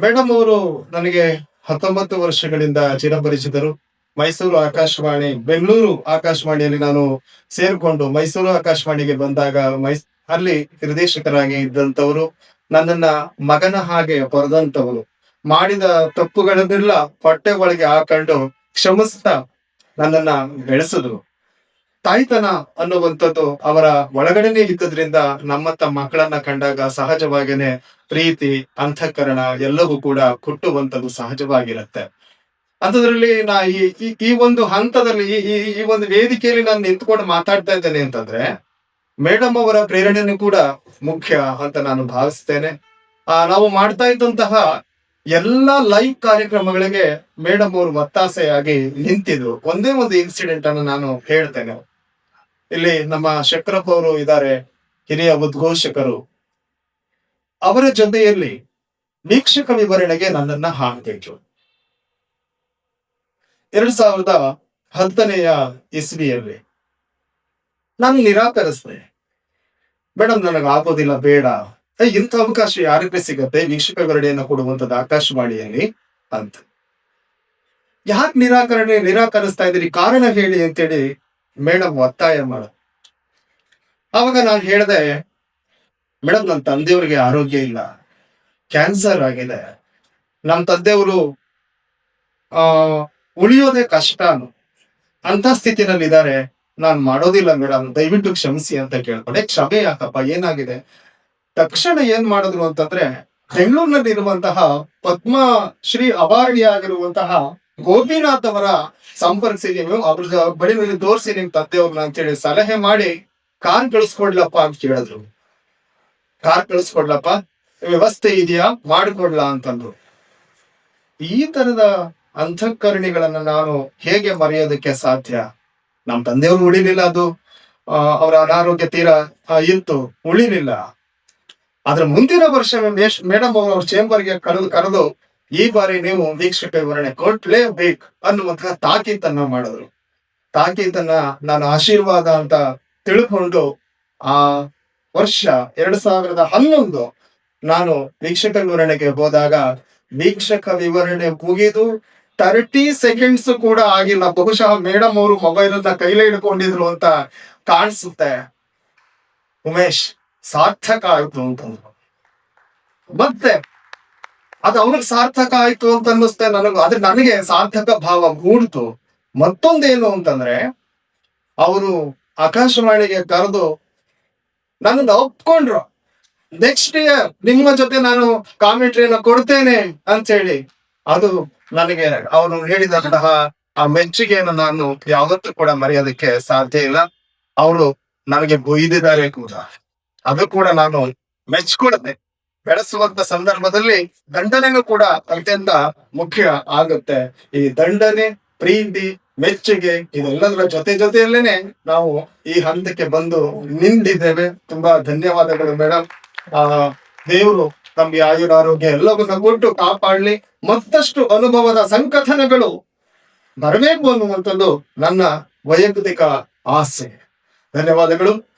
Madam ಅವರು ನನಗೆ ಹತ್ತೊಂಬತ್ತು ವರ್ಷಗಳಿಂದ ಚಿರಪರಿಚಿತರು. ಮೈಸೂರು ಆಕಾಶವಾಣಿ, ಬೆಂಗಳೂರು ಆಕಾಶವಾಣಿಯಲ್ಲಿ ನಾನು ಸೇರಿಕೊಂಡು ಮೈಸೂರು ಆಕಾಶವಾಣಿಗೆ ಬಂದಾಗ ಮೈಸ್, ಅಲ್ಲಿ ನಿರ್ದೇಶಕರಾಗಿ ಇದ್ದಂತವರು ನನ್ನನ್ನ ಮಗನ ಹಾಗೆ ಬರೆದಂಥವರು. ಮಾಡಿದ ತಪ್ಪುಗಳನ್ನೆಲ್ಲ ಹೊಟ್ಟೆ ಒಳಗೆ ಹಾಕೊಂಡು ಕ್ಷಮಿಸ್ತಾ ನನ್ನನ್ನ ಬೆಳೆಸಿದ್ರು. ತಾಯ್ತನ ಅನ್ನುವಂಥದ್ದು ಅವರ ಒಳಗಡೆನೆ ಇದ್ದದ್ರಿಂದ ತಮ್ಮ ಮಕ್ಕಳನ್ನ ಕಂಡಾಗ ಸಹಜವಾಗೇನೆ ಪ್ರೀತಿ ಅಂತಃಕರಣ ಎಲ್ಲವೂ ಕೂಡ ಕುಟ್ಟುವಂಥದ್ದು ಸಹಜವಾಗಿರುತ್ತೆ. ಅಂಥದ್ರಲ್ಲಿ ನಾ ಈ, ಈ- ಒಂದು ಹಂತದಲ್ಲಿ, ಈ ಈ ಒಂದು ವೇದಿಕೆಯಲ್ಲಿ ನಾನು ನಿಂತ್ಕೊಂಡು ಮಾತಾಡ್ತಾ ಇದ್ದೇನೆ ಅಂತಂದ್ರೆ ಮೇಡಮ್ ಅವರ ಪ್ರೇರಣೆನೂ ಕೂಡ ಮುಖ್ಯ ಅಂತ ನಾನು ಭಾವಿಸ್ತೇನೆ. ಆ, ನಾವು ಮಾಡ್ತಾ ಇದ್ದಂತಹ ಎಲ್ಲಾ ಲೈವ್ ಕಾರ್ಯಕ್ರಮಗಳಿಗೆ ಮೇಡಮ್ ಅವರು ಒತ್ತಾಸೆಯಾಗಿ ನಿಂತಿದ್ರು. ಒಂದೇ ಒಂದು ಇನ್ಸಿಡೆಂಟ್ ಅನ್ನು ನಾನು ಹೇಳ್ತೇನೆ. ಇಲ್ಲಿ ನಮ್ಮ ಶಕ್ರಪ್ಪ ಅವರು ಇದ್ದಾರೆ, ಹಿರಿಯ ಉದ್ಘೋಷಕರು. ಅವರ ಜೊತೆಯಲ್ಲಿ ವೀಕ್ಷಕ ವಿವರಣೆಗೆ ನನ್ನನ್ನ ಹಾಕಬೇಕು ಎರಡ್ ಸಾವಿರದ ಹತ್ತನೆಯ ಇಸ್ವಿಯಲ್ಲಿ ನಾನು ನಿರಾಕರಿಸಿದೆ. ಮೇಡಮ್ ನನಗೆ ಆಗೋದಿಲ್ಲ ಬೇಡ ಇಂಥ ಅವಕಾಶ ಯಾರಿಗೆ ಸಿಗತ್ತೆ? ವೀಕ್ಷಕ ವಿವರಣೆಯನ್ನು ಕೊಡುವಂತದ್ದು ಆಕಾಶವಾಣಿಯಲ್ಲಿ ಅಂತ. ಯಾಕೆ ನಿರಾಕರಣೆ, ನಿರಾಕರಿಸ್ತಾ ಇದ್ದೀರಿ? ಕಾರಣ ಹೇಳಿ ಅಂತೇಳಿ ಮೇಡಮ್ ಒತ್ತಾಯ ಮಾಡ. ಅವಾಗ ನಾನು ಹೇಳಿದೆ ಮೇಡಮ್ ನನ್ನ ತಂದೆಯವ್ರಿಗೆ ಆರೋಗ್ಯ ಇಲ್ಲ, ಕ್ಯಾನ್ಸರ್ ಆಗಿದೆ. ನಮ್ಮ ತಂದೆಯವರು, ಆ, ಉಳಿಯೋದೇ ಕಷ್ಟ ಅಂತ ಸ್ಥಿತಿನಲ್ಲಿ ಇದ್ದಾರೆ ನಾನ್ ಮಾಡೋದಿಲ್ಲ ಮೇಡಮ್ ದಯವಿಟ್ಟು ಕ್ಷಮಿಸಿ ಅಂತ ಕೇಳ್ಕೊಂಡೆ ಕ್ಷಮೆ ಯಾಕಪ್ಪ, ಏನಾಗಿದೆ? ತಕ್ಷಣ ಏನ್ ಮಾಡಿದ್ರು ಅಂತಂದ್ರೆ ಬೆಂಗಳೂರಿನಲ್ಲಿ ಇರುವಂತಹ ಪದ್ಮಶ್ರೀ ಅವಾರ್ಡಿ ಆಗಿರುವಂತಹ ಗೋಪಿನಾಥ್ ಅವರ ಸಂಪರ್ಕಿಸಿ ನೀವು ಅವ್ರ ಬಳಿ ತೋರಿಸಿ ನಿಮ್ ತಂದೆಯವ್ರನ್ನ ಅಂತೇಳಿ ಸಲಹೆ ಮಾಡಿ ಕಾರ್ ಕಳಿಸ್ಕೊಡ್ಲಪ್ಪ ಅಂತ ಕೇಳಿದ್ರು. ಕಾರ್ ಕಳಿಸ್ಕೊಡ್ಲಪ್ಪ ವ್ಯವಸ್ಥೆ ಇದೆಯಾ? ಮಾಡ್ಕೊಡ್ಲಾ ಅಂತಂದ್ರು. ಈ ತರದ ಅಂತಃಕರಣಿಗಳನ್ನ ನಾನು ಹೇಗೆ ಮರೆಯೋದಕ್ಕೆ ಸಾಧ್ಯ? ನಮ್ ತಂದೆಯವರು ಉಳಿಲಿಲ್ಲ ಅದು. ಅವರ ಅನಾರೋಗ್ಯ ತೀರಾ ಆ, ಇತ್ತು. ಉಳಿಲಿಲ್ಲ. ಆದ್ರೆ ಮುಂದಿನ ವರ್ಷ ಮೇಡಮ್ ಅವರು ಅವ್ರ ಚೇಂಬರ್ಗೆ ಕರೆದು ಕರೆದು ಈ ಬಾರಿ ನೀವು ವೀಕ್ಷಕ ವಿವರಣೆ ಕೊಟ್ಲೇಬೇಕು ಅನ್ನುವಂತಹ ತಾಕೀತನ್ನ ಮಾಡಿದ್ರು. ತಾಕೀತನ್ನ ನಾನು ಆಶೀರ್ವಾದ ಅಂತ ತಿಳ್ಕೊಂಡು ಆ ವರ್ಷ ಎರಡ್ ಸಾವಿರದ ಹನ್ನೊಂದು ನಾನು ವೀಕ್ಷಕ ವಿವರಣೆಗೆ ಹೋದಾಗ ವೀಕ್ಷಕ ವಿವರಣೆ ಮುಗಿದು ತರ್ಟಿ ಸೆಕೆಂಡ್ಸ್ ಕೂಡ ಆಗಿಲ್ಲ. ಬಹುಶಃ ಮೇಡಮ್ ಅವರು ಮೊಬೈಲ್ ಅನ್ನ ಕೈಲೇ ಹಿಡ್ಕೊಂಡಿದ್ರು ಅಂತ ಕಾಣಿಸುತ್ತೆ. ಉಮೇಶ್, ಸಾರ್ಥಕ ಆಯ್ತು ಅಂತಂದ್ರು ಮತ್ತೆ ಅದು ಅವ್ರಿಗೆ ಸಾರ್ಥಕ ಆಯ್ತು ಅಂತ ಅನ್ನಿಸ್ತೆ ನನಗೂ. ಆದ್ರೆ ನನಗೆ ಸಾರ್ಥಕ ಭಾವ ಮೂಡ್ತು ಮತ್ತೊಂದೇನು ಅಂತಂದ್ರೆ, ಅವರು ಆಕಾಶವಾಣಿಗೆ ಕರೆದು ನನ್ನ ಒಪ್ಕೊಂಡ್ರು. ನೆಕ್ಸ್ಟ್ ಇಯರ್ ನಿಮ್ಮ ಜೊತೆ ನಾನು ಕಾಮೆಂಟ್ರಿಯನ್ನ ಕೊಡ್ತೇನೆ ಅಂತ ಹೇಳಿ ಅದು ನನಗೆ ಅವನು ಹೇಳಿದಂತಹ ಆ ಮೆಚ್ಚುಗೆಯನ್ನು ನಾನು ಯಾವತ್ತೂ ಕೂಡ ಮರೆಯೋದಕ್ಕೆ ಸಾಧ್ಯ ಇಲ್ಲ. ಅವರು ನನಗೆ ಬೊಯ್ದಿದ್ದಾರೆ ಕೂಡ. ಅದು ಕೂಡ ನಾನು ಮೆಚ್ಕೊಳ್ತೆ ಬೆಳೆಸುವಂತ ಸಂದರ್ಭದಲ್ಲಿ ದಂಡನೆನೂ ಕೂಡ ಅತ್ಯಂತ ಮುಖ್ಯ ಆಗುತ್ತೆ. ಈ ದಂಡನೆ, ಪ್ರೀತಿ, ಮೆಚ್ಚುಗೆ ಇದೆಲ್ಲದರ ಜೊತೆ ಜೊತೆಯಲ್ಲೇನೆ ನಾವು ಈ ಹಂತಕ್ಕೆ ಬಂದು ನಿಂತಿದ್ದೇವೆ. ತುಂಬಾ ಧನ್ಯವಾದಗಳು ಮೇಡಮ್ ಆ, ದೇವರು ನಮ್ಗೆ ಆಯುರ ಆರೋಗ್ಯ ಎಲ್ಲವನ್ನ ಕೊಟ್ಟು ಕಾಪಾಡ್ಲಿ. ಮತ್ತಷ್ಟು ಅನುಭವದ ಸಂಕಥನಗಳು ಬರಬೇಕು ಅನ್ನುವಂಥದ್ದು ನನ್ನ ವೈಯಕ್ತಿಕ ಆಸೆ. ಧನ್ಯವಾದಗಳು.